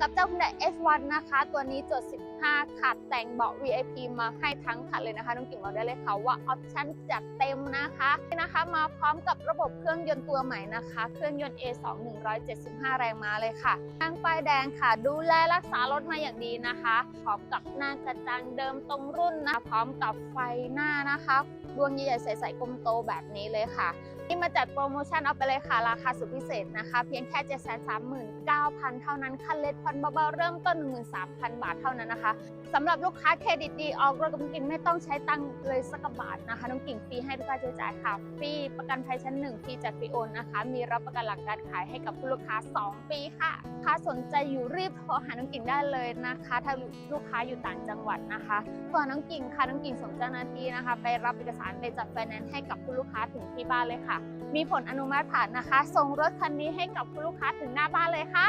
กับเจ้า Hyundai H1 นะคะ ตัวนี้จด 15 ค่ะ แต่งเบาะ VIP มาให้ทั้งคันเลยนะคะ น้องกิ่งบอกได้เลยค่ะว่าออปชั่นจัดเต็มนะคะนี่นะคะ มาพร้อมกับระบบเครื่องยนต์ตัวใหม่นะคะ เครื่องยนต์ A2 175 แรงม้าเลยค่ะทางไฟแดงค่ะ ดูแลรักษารถมาอย่างดีนะคะ พร้อมกับหน้ากระจังเดิมตรงรุ่นนะ พร้อมกับไฟหน้านะคะ ดวงใหญ่ๆใสๆกลมโตแบบนี้เลยค่ะ นี่มาจัดโปรโมชั่นเอาไปเลยค่ะ ราคาสุดพิเศษนะคะ เพียงแค่ 739,000 เท่านั้นคันเล็กผ่อนเบาๆเริ่มต้น 13,000 บาทเท่านั้นนะคะสำหรับลูกค้าเครดิตดีออกรถกับน้องกิ่งไม่ต้องใช้ตังค์เลยสักบาทนะคะน้องกิ่งฟรีให้ทุกค่าใช้จ่ายค่ะฟรีประกันภัยชั้น 1 ฟรีจัดฟรีโอนนะคะ มีรับประกันหลังการขายให้กับผู้ลูกค้า 2 ปีค่ะถ้าสนใจอยู่รีบโทรหาน้องกิ่งได้เลยนะคะ ถ้าลูกค้าอยู่ต่างจังหวัดนะคะตัวน้องกิ่งค่ะน้องกิ่งส่งเจ้าหน้าที่นะคะ ไปรับเอกสารไปจัดไฟแนนซ์ให้กับผู้ลูกค้าถึงที่บ้านเลยค่ะมีผลอนุมัติผ่านนะคะ ส่งรถคันนี้ให้กับคุณลูกค้าถึงหน้าบ้านเลยค่ะ